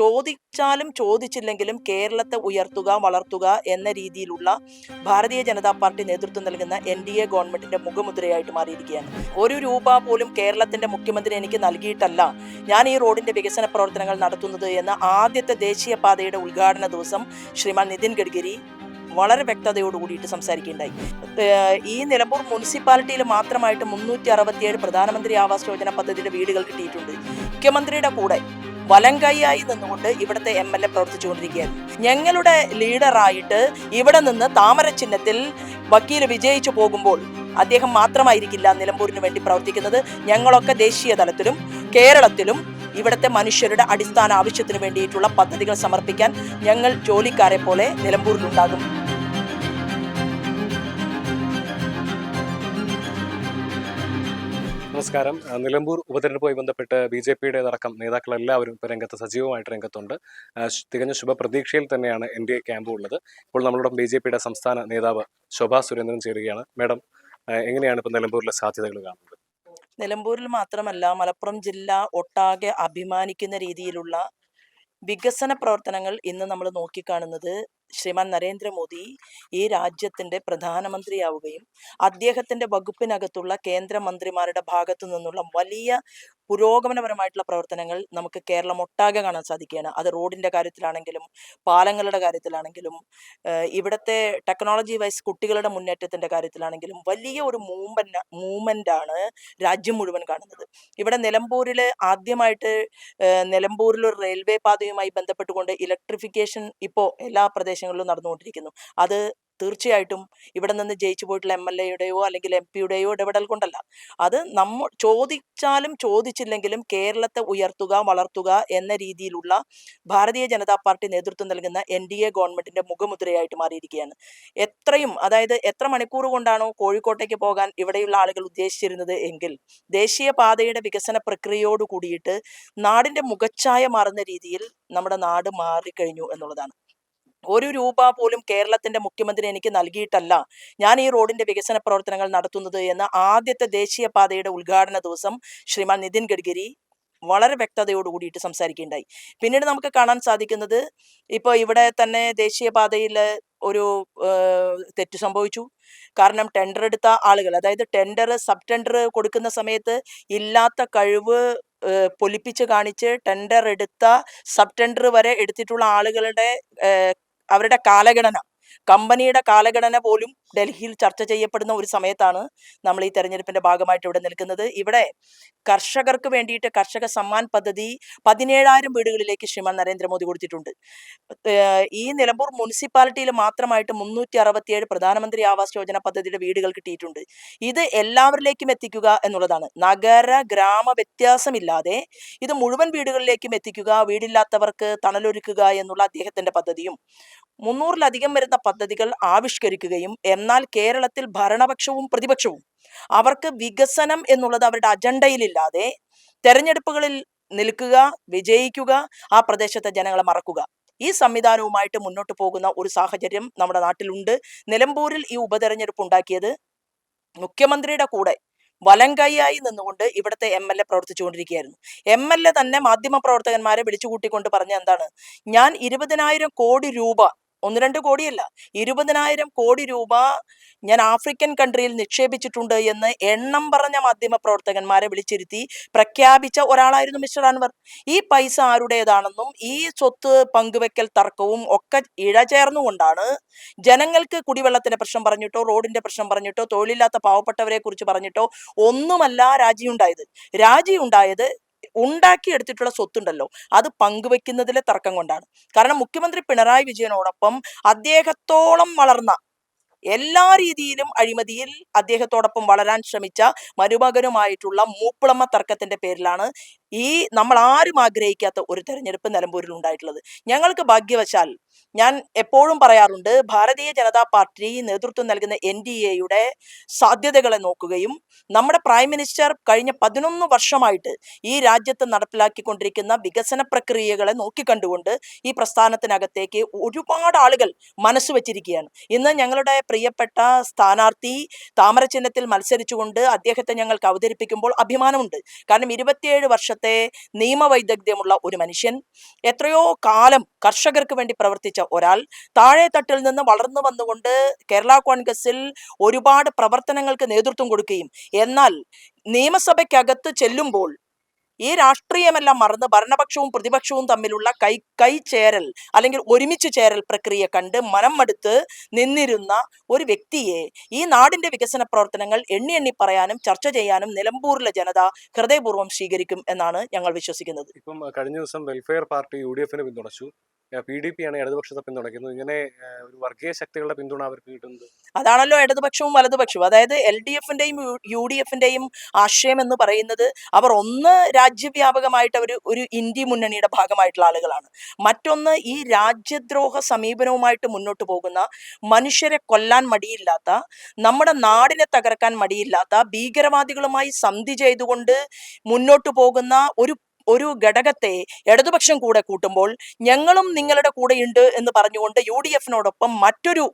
ചോദിച്ചാലും ചോദിച്ചില്ലെങ്കിലും കേരളത്തെ ഉയർത്തുക വളർത്തുക എന്ന രീതിയിലുള്ള ഭാരതീയ ജനതാ പാർട്ടി നേതൃത്വം നൽകുന്ന എൻ ഡി എ ഗവൺമെന്റിന്റെ മുഖമുദ്രയായിട്ട് മാറിയിരിക്കുകയാണ്. ഒരു രൂപ പോലും കേരളത്തിന്റെ മുഖ്യമന്ത്രി എനിക്ക് നൽകിയിട്ടല്ല ഞാൻ ഈ റോഡിന്റെ വികസന പ്രവർത്തനങ്ങൾ നടത്തുന്നത് എന്ന ആദ്യത്തെ ദേശീയപാതയുടെ ഉദ്ഘാടന ദിവസം ശ്രീമാൻ നിതിൻ ഗഡ്കരി വളരെ വ്യക്തതയോട് കൂടിയിട്ട് സംസാരിക്കുകയുണ്ടായി. ഈ നിലമ്പൂർ മുനിസിപ്പാലിറ്റിയിൽ മാത്രമായിട്ട് മുന്നൂറ്റി അറുപത്തിയേഴ് പ്രധാനമന്ത്രി ആവാസ് യോജന പദ്ധതിയുടെ വീടുകൾ കിട്ടിയിട്ടുണ്ട്. മുഖ്യമന്ത്രിയുടെ കൂടെ വലം കൈയായി നിന്നുകൊണ്ട് ഇവിടുത്തെ എം എൽ എ പ്രവർത്തിച്ചുകൊണ്ടിരിക്കുകയാണ്. ഞങ്ങളുടെ ലീഡറായിട്ട് ഇവിടെ നിന്ന് താമര ചിഹ്നത്തിൽ വക്കീൽ വിജയിച്ചു പോകുമ്പോൾ അദ്ദേഹം മാത്രമായിരിക്കില്ല നിലമ്പൂരിന് വേണ്ടി പ്രവർത്തിക്കുന്നത്. ഞങ്ങളൊക്കെ ദേശീയ തലത്തിലും കേരളത്തിലും ഇവിടുത്തെ മനുഷ്യരുടെ അടിസ്ഥാന ആവശ്യത്തിന് വേണ്ടിയിട്ടുള്ള പദ്ധതികൾ സമർപ്പിക്കാൻ ഞങ്ങൾ ജോലിക്കാരെ പോലെ നിലമ്പൂരിലുണ്ടാകും. നമസ്കാരം. നിലമ്പൂർ ഉപതെരഞ്ഞെടുപ്പുമായി ബന്ധപ്പെട്ട് ബി ജെ പിയുടെ അടക്കം നേതാക്കളെല്ലാവരും ഇപ്പോൾ രംഗത്ത് സജീവമായിട്ട് രംഗത്തുണ്ട്. തികഞ്ഞ ശുഭപ്രതീക്ഷയിൽ തന്നെയാണ് എൻ ഡി എ ക്യാമ്പ് ഉള്ളത്. ഇപ്പോൾ നമ്മളോടൊപ്പം ബി ജെ പിയുടെ സംസ്ഥാന നേതാവ് ശോഭാ സുരേന്ദ്രൻ ചേരുകയാണ്. മാഡം എങ്ങനെയാണ് ഇപ്പോൾ നിലമ്പൂരിലെ സാധ്യതകൾ കാണുന്നത്? നിലമ്പൂരിൽ മാത്രമല്ല മലപ്പുറം ജില്ല ഒട്ടാകെ അഭിമാനിക്കുന്ന രീതിയിലുള്ള വികസന പ്രവർത്തനങ്ങൾ ഇന്ന് നമ്മൾ നോക്കിക്കാണുന്നത്. ശ്രീമാൻ നരേന്ദ്രമോദി ഈ രാജ്യത്തിന്റെ പ്രധാനമന്ത്രിയാവുകയും അദ്ദേഹത്തിന്റെ വകുപ്പിനകത്തുള്ള കേന്ദ്രമന്ത്രിമാരുടെ ഭാഗത്തു നിന്നുള്ള വലിയ പുരോഗമനപരമായിട്ടുള്ള പ്രവർത്തനങ്ങൾ നമുക്ക് കേരളം ഒട്ടാകെ കാണാൻ സാധിക്കുകയാണ്. അത് റോഡിന്റെ കാര്യത്തിലാണെങ്കിലും പാലങ്ങളുടെ കാര്യത്തിലാണെങ്കിലും ഇവിടുത്തെ ടെക്നോളജി വൈസ് കുട്ടികളുടെ മുന്നേറ്റത്തിന്റെ കാര്യത്തിലാണെങ്കിലും വലിയ ഒരു മൂവ്മെന്റ് ആണ് രാജ്യം മുഴുവൻ കാണുന്നത്. ഇവിടെ നിലമ്പൂരിൽ ആദ്യമായിട്ട് നിലമ്പൂരിൽ ഒരു റെയിൽവേ പാതയുമായി ബന്ധപ്പെട്ടുകൊണ്ട് ഇലക്ട്രിഫിക്കേഷൻ ഇപ്പോൾ എല്ലാ പ്രദേശങ്ങളിലും നടന്നുകൊണ്ടിരിക്കുന്നു. അത് തീർച്ചയായിട്ടും ഇവിടെ നിന്ന് ജയിച്ചു പോയിട്ടുള്ള എം എൽ എയുടെയോ അല്ലെങ്കിൽ എം പിയുടെയോ ഇടപെടൽ കൊണ്ടല്ല. അത് നമ്മ ചോദിച്ചാലും ചോദിച്ചില്ലെങ്കിലും കേരളത്തെ ഉയർത്തുക വളർത്തുക എന്ന രീതിയിലുള്ള ഭാരതീയ ജനതാ പാർട്ടി നേതൃത്വം നൽകുന്ന എൻ ഡി എ ഗവൺമെന്റിന്റെ മുഖമുദ്രയായിട്ട് മാറിയിരിക്കുകയാണ്. എത്രയും അതായത് എത്ര മണിക്കൂർ കൊണ്ടാണോ കോഴിക്കോട്ടേക്ക് പോകാൻ ഇവിടെയുള്ള ആളുകൾ ഉദ്ദേശിച്ചിരുന്നത് എങ്കിൽ ദേശീയ പാതയുടെ വികസന പ്രക്രിയയോട് കൂടിയിട്ട് നാടിന്റെ മുഖച്ഛായ മാറുന്ന രീതിയിൽ നമ്മുടെ നാട് മാറിക്കഴിഞ്ഞു എന്നുള്ളതാണ്. ഒരു രൂപ പോലും കേരളത്തിന്റെ മുഖ്യമന്ത്രി എനിക്ക് നൽകിയിട്ടല്ല ഞാൻ ഈ റോഡിന്റെ വികസന പ്രവർത്തനങ്ങൾ നടത്തുന്നത് എന്ന ആദ്യത്തെ ദേശീയപാതയുടെ ഉദ്ഘാടന ദിവസം ശ്രീമാൻ നിതിൻ ഗഡ്കരി വളരെ വ്യക്തതയോട് കൂടിയിട്ട് സംസാരിക്കുകയുണ്ടായി. പിന്നീട് നമുക്ക് കാണാൻ സാധിക്കുന്നത് ഇപ്പോൾ ഇവിടെ തന്നെ ദേശീയപാതയിൽ ഒരു തെറ്റ് സംഭവിച്ചു. കാരണം ടെൻഡർ എടുത്ത ആളുകൾ അതായത് ടെൻഡർ സബ് ടെൻഡർ കൊടുക്കുന്ന സമയത്ത് ഇല്ലാത്ത കഴിവ് പൊലിപ്പിച്ച് കാണിച്ച് ടെൻഡർ എടുത്ത സബ് ടെൻഡർ വരെ എടുത്തിട്ടുള്ള ആളുകളുടെ അവരുടെ കാലഗണന. കമ്പനിയുടെ കാലഗണന പോലും ഡൽഹിയിൽ ചർച്ച ചെയ്യപ്പെടുന്ന ഒരു സമയത്താണ് നമ്മൾ ഈ തെരഞ്ഞെടുപ്പിന്റെ ഭാഗമായിട്ട് ഇവിടെ നിൽക്കുന്നത്. ഇവിടെ കർഷകർക്ക് വേണ്ടിയിട്ട് കർഷക സമ്മാൻ പദ്ധതി പതിനേഴായിരം വീടുകളിലേക്ക് ശ്രീമാൻ നരേന്ദ്രമോദി കൊടുത്തിട്ടുണ്ട്. ഈ നിലമ്പൂർ മുനിസിപ്പാലിറ്റിയിൽ മാത്രമായിട്ട് മുന്നൂറ്റി അറുപത്തിയേഴ് പ്രധാനമന്ത്രി ആവാസ് യോജന പദ്ധതിയുടെ വീടുകൾ കിട്ടിയിട്ടുണ്ട്. ഇത് എല്ലാവരിലേക്കും എത്തിക്കുക എന്നുള്ളതാണ്. നഗര ഗ്രാമ വ്യത്യാസമില്ലാതെ ഇത് മുഴുവൻ വീടുകളിലേക്കും എത്തിക്കുക വീടില്ലാത്തവർക്ക് തണലൊരുക്കുക എന്നുള്ള അദ്ദേഹത്തിന്റെ പദ്ധതിയും മുന്നൂറിലധികം വരുന്ന പദ്ധതികൾ ആവിഷ്കരിക്കുകയും എന്നാൽ കേരളത്തിൽ ഭരണപക്ഷവും പ്രതിപക്ഷവും. അവർക്ക് വികസനം എന്നുള്ളത് അവരുടെ അജണ്ടയിലില്ലാതെ തെരഞ്ഞെടുപ്പുകളിൽ നിൽക്കുക വിജയിക്കുക ആ പ്രദേശത്തെ ജനങ്ങളെ മറക്കുക. ഈ സംവിധാനവുമായിട്ട് മുന്നോട്ട് പോകുന്ന ഒരു സാഹചര്യം നമ്മുടെ നാട്ടിലുണ്ട്. നിലമ്പൂരിൽ ഈ ഉപതെരഞ്ഞെടുപ്പ് ഉണ്ടാക്കിയത് മുഖ്യമന്ത്രിയുടെ കൂടെ വലം കൈയായി നിന്നുകൊണ്ട് ഇവിടുത്തെ എം എൽ എ പ്രവർത്തിച്ചുകൊണ്ടിരിക്കുകയായിരുന്നു. എം എൽ എ തന്നെ മാധ്യമ പ്രവർത്തകന്മാരെ വിളിച്ചുകൂട്ടിക്കൊണ്ട് പറഞ്ഞ എന്താണ്? ഞാൻ ഇരുപതിനായിരം കോടി രൂപ ഒന്ന് രണ്ട് കോടിയല്ല ഇരുപതിനായിരം കോടി രൂപ ഞാൻ ആഫ്രിക്കൻ കൺട്രിയിൽ നിക്ഷേപിച്ചിട്ടുണ്ട് എന്ന് എണ്ണം പറഞ്ഞ മാധ്യമ പ്രവർത്തകന്മാരെ വിളിച്ചിരുത്തി പ്രഖ്യാപിച്ച ഒരാളായിരുന്നു മിസ്റ്റർ അൻവർ. ഈ പൈസ ആരുടേതാണെന്നും ഈ സ്വത്ത് പങ്കുവെക്കൽ തർക്കവും ഒക്കെ ഇഴചേർന്നുകൊണ്ടാണ് ജനങ്ങൾക്ക് കുടിവെള്ളത്തിന്റെ പ്രശ്നം പറഞ്ഞിട്ടോ റോഡിന്റെ പ്രശ്നം പറഞ്ഞിട്ടോ തൊഴിലില്ലാത്ത പാവപ്പെട്ടവരെ കുറിച്ച് പറഞ്ഞിട്ടോ ഒന്നുമല്ല രാജിയുണ്ടായത്. രാജിയുണ്ടായത് ഉണ്ടാക്കിയെടുത്തിട്ടുള്ള സ്വത്തുണ്ടല്ലോ. അത് പങ്കുവെക്കുന്നതിലെ തർക്കം കൊണ്ടാണ്. കാരണം മുഖ്യമന്ത്രി പിണറായി വിജയനോടൊപ്പം അദ്ദേഹത്തോളം വളർന്ന എല്ലാ രീതിയിലും അഴിമതിയിൽ അദ്ദേഹത്തോടൊപ്പം വളരാൻ ശ്രമിച്ച മരുമകനുമായിട്ടുള്ള മൂപ്പിളമ്മ തർക്കത്തിന്റെ പേരിലാണ് ഈ നമ്മൾ ആരും ആഗ്രഹിക്കാത്ത ഒരു തെരഞ്ഞെടുപ്പ് നിലമ്പൂരിൽ ഉണ്ടായിട്ടുള്ളത്. ഞങ്ങൾക്ക് ഭാഗ്യവശാൽ ഞാൻ എപ്പോഴും പറയാറുണ്ട് ഭാരതീയ ജനതാ പാർട്ടി നേതൃത്വം നൽകുന്ന എൻ ഡി എയുടെ സാധ്യതകളെ നോക്കുകയും നമ്മുടെ പ്രൈം മിനിസ്റ്റർ കഴിഞ്ഞ പതിനൊന്ന് വർഷമായിട്ട് ഈ രാജ്യത്ത് നടപ്പിലാക്കിക്കൊണ്ടിരിക്കുന്ന വികസന പ്രക്രിയകളെ നോക്കിക്കണ്ടുകൊണ്ട് ഈ പ്രസ്ഥാനത്തിനകത്തേക്ക് ഒരുപാട് ആളുകൾ മനസ്സ് വെച്ചിരിക്കുകയാണ്. ഇന്ന് ഞങ്ങളുടെ പ്രിയപ്പെട്ട സ്ഥാനാർത്ഥി താമരചിഹ്നത്തിൽ മത്സരിച്ചുകൊണ്ട് അദ്ദേഹത്തെ ഞങ്ങൾക്ക് അവതരിപ്പിക്കുമ്പോൾ അഭിമാനമുണ്ട്. കാരണം ഇരുപത്തിയേഴ് വർഷത്തെ വർഷത്തെ നിയമവൈദഗ്ധ്യമുള്ള ഒരു മനുഷ്യൻ. എത്രയോ കാലം കർഷകർക്ക് വേണ്ടി പ്രവർത്തിച്ച ഒരാൾ താഴെ തട്ടിൽ നിന്ന് വളർന്നു വന്നുകൊണ്ട് കേരള കോൺഗ്രസിൽ ഒരുപാട് പ്രവർത്തനങ്ങൾക്ക് നേതൃത്വം കൊടുക്കുകയും എന്നാൽ നിയമസഭയ്ക്കകത്ത് ചെല്ലുമ്പോൾ ഈ രാഷ്ട്രീയമെല്ലാം മറന്ന് ഭരണപക്ഷവും പ്രതിപക്ഷവും തമ്മിലുള്ള കൈ കൈ ചേരൽ അല്ലെങ്കിൽ ഒരുമിച്ച് ചേരൽ പ്രക്രിയ കണ്ട് മനം മടുത്ത് നിന്നിരുന്ന ഒരു വ്യക്തിയെ ഈ നാടിന്റെ വികസന പ്രവർത്തനങ്ങൾ എണ്ണി എണ്ണി പറയാനും ചർച്ച ചെയ്യാനും നിലമ്പൂരിലെ ജനത ഹൃദയപൂർവം സ്വീകരിക്കും എന്നാണ് ഞങ്ങൾ വിശ്വസിക്കുന്നത്. ഇപ്പം കഴിഞ്ഞ ദിവസം വെൽഫെയർ പാർട്ടി യു ഡി എഫിനെ പിന്തുണച്ചു. പി ഡി പി ആണ് ഇടതുപക്ഷത്തെ പിന്തുണയ്ക്കുന്നത്. ഇങ്ങനെ ഒരു വർഗീയ ശക്തികളുടെ പിന്തുണ അവർക്ക് കിട്ടുന്നത്. അതാണല്ലോ ഇടതുപക്ഷവും വലതുപക്ഷവും. അതായത് എൽ ഡി എഫിന്റെയും യു ഡി എഫിന്റെയും ആശയം എന്ന് പറയുന്നത് അവർ ഒന്ന് രാജ്യവ്യാപകമായിട്ട് അവർ ഒരു ഇന്ത്യ മുന്നണിയുടെ ഭാഗമായിട്ടുള്ള ആളുകളാണ്. മറ്റൊന്ന് ഈ രാജ്യദ്രോഹ സമീപനവുമായിട്ട് മുന്നോട്ട് പോകുന്ന മനുഷ്യരെ കൊല്ലാൻ മടിയില്ലാത്ത നമ്മുടെ നാടിനെ തകർക്കാൻ മടിയില്ലാത്ത ഭീകരവാദികളുമായി സന്ധി ചെയ്തുകൊണ്ട് മുന്നോട്ട് പോകുന്ന ഒരു ഒരു ഘടകത്തെ ഇടതുപക്ഷം കൂടെ കൂട്ടുമ്പോൾ ഞങ്ങളും നിങ്ങളുടെ കൂടെയുണ്ട് എന്ന് പറഞ്ഞുകൊണ്ട് യു ഡി എഫിനോടൊപ്പം മറ്റൊരു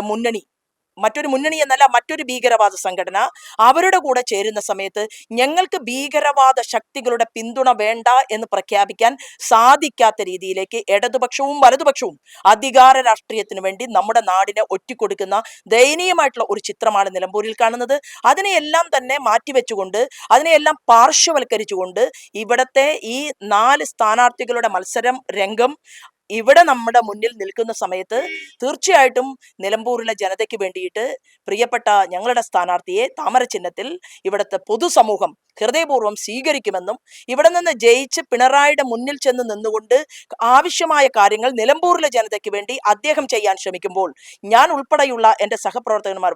മുന്നണി മറ്റൊരു മുന്നണി എന്നല്ല മറ്റൊരു ഭീകരവാദ സംഘടന. അവരുടെ കൂടെ ചേരുന്ന സമയത്ത് ഞങ്ങൾക്ക് ഭീകരവാദ ശക്തികളുടെ പിന്തുണ വേണ്ട എന്ന് പ്രഖ്യാപിക്കാൻ സാധിക്കാത്ത രീതിയിലേക്ക് ഇടതുപക്ഷവും വലതുപക്ഷവും അധികാര രാഷ്ട്രീയത്തിന് വേണ്ടി നമ്മുടെ നാടിനെ ഒറ്റിക്കൊടുക്കുന്ന ദയനീയമായിട്ടുള്ള ഒരു ചിത്രമാണ് നിലമ്പൂരിൽ കാണുന്നത്. അതിനെയെല്ലാം തന്നെ മാറ്റിവെച്ചുകൊണ്ട് അതിനെയെല്ലാം പാർശ്വവൽക്കരിച്ചുകൊണ്ട് ഇവിടത്തെ ഈ നാല് സ്ഥാനാർത്ഥികളുടെ മത്സരം രംഗം ഇവിടെ നമ്മുടെ മുന്നിൽ നിൽക്കുന്ന സമയത്ത് തീർച്ചയായിട്ടും നിലമ്പൂരിലെ ജനതയ്ക്ക് വേണ്ടിയിട്ട് പ്രിയപ്പെട്ട ഞങ്ങളുടെ സ്ഥാനാർത്ഥിയെ താമര ചിഹ്നത്തിൽ ഇവിടുത്തെ പൊതുസമൂഹം ഹൃദയപൂർവം സ്വീകരിക്കുമെന്നും ഇവിടെ നിന്ന് ജയിച്ച് പിണറായിയുടെ മുന്നിൽ ചെന്ന് നിന്നുകൊണ്ട് ആവശ്യമായ കാര്യങ്ങൾ നിലമ്പൂരിലെ ജനതയ്ക്ക് വേണ്ടി അദ്ദേഹം ചെയ്യാൻ ശ്രമിക്കുമ്പോൾ ഞാൻ ഉൾപ്പെടെയുള്ള എന്റെ സഹപ്രവർത്തകന്മാർ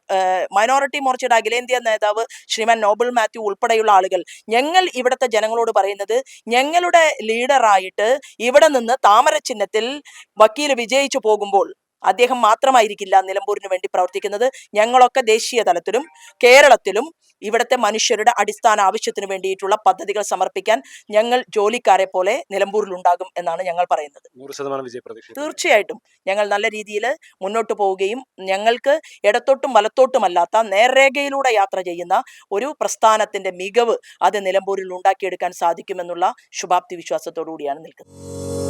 മൈനോറിറ്റി മോർച്ചയുടെ അഖിലേന്ത്യാ നേതാവ് ശ്രീമാൻ നോബൽ മാത്യു ഉൾപ്പെടെയുള്ള ആളുകൾ ഞങ്ങൾ ഇവിടുത്തെ ജനങ്ങളോട് പറയുന്നത് ഞങ്ങളുടെ ലീഡറായിട്ട് ഇവിടെ നിന്ന് താമര ചിഹ്നത്തിൽ വക്കീൽ വിജയിച്ചു പോകുമ്പോൾ അദ്ദേഹം മാത്രമായിരിക്കില്ല നിലമ്പൂരിന് വേണ്ടി പ്രവർത്തിക്കുന്നത്. ഞങ്ങളൊക്കെ ദേശീയ തലത്തിലും കേരളത്തിലും ഇവിടുത്തെ മനുഷ്യരുടെ അടിസ്ഥാന ആവശ്യത്തിന് വേണ്ടിയിട്ടുള്ള പദ്ധതികൾ സമർപ്പിക്കാൻ ഞങ്ങൾ ജോലിക്കാരെ പോലെ നിലമ്പൂരിൽ ഉണ്ടാകും എന്നാണ് ഞങ്ങൾ പറയുന്നത്. തീർച്ചയായിട്ടും. ഞങ്ങൾ നല്ല രീതിയിൽ മുന്നോട്ട് പോവുകയും ഞങ്ങൾക്ക് ഇടത്തോട്ടും വലത്തോട്ടുമല്ലാത്ത നേർരേഖയിലൂടെ യാത്ര ചെയ്യുന്ന ഒരു പ്രസ്ഥാനത്തിന്റെ മികവ് അത് നിലമ്പൂരിൽ ഉണ്ടാക്കിയെടുക്കാൻ സാധിക്കുമെന്നുള്ള ശുഭാപ്തി വിശ്വാസത്തോടു കൂടിയാണ് നിൽക്കുന്നത്.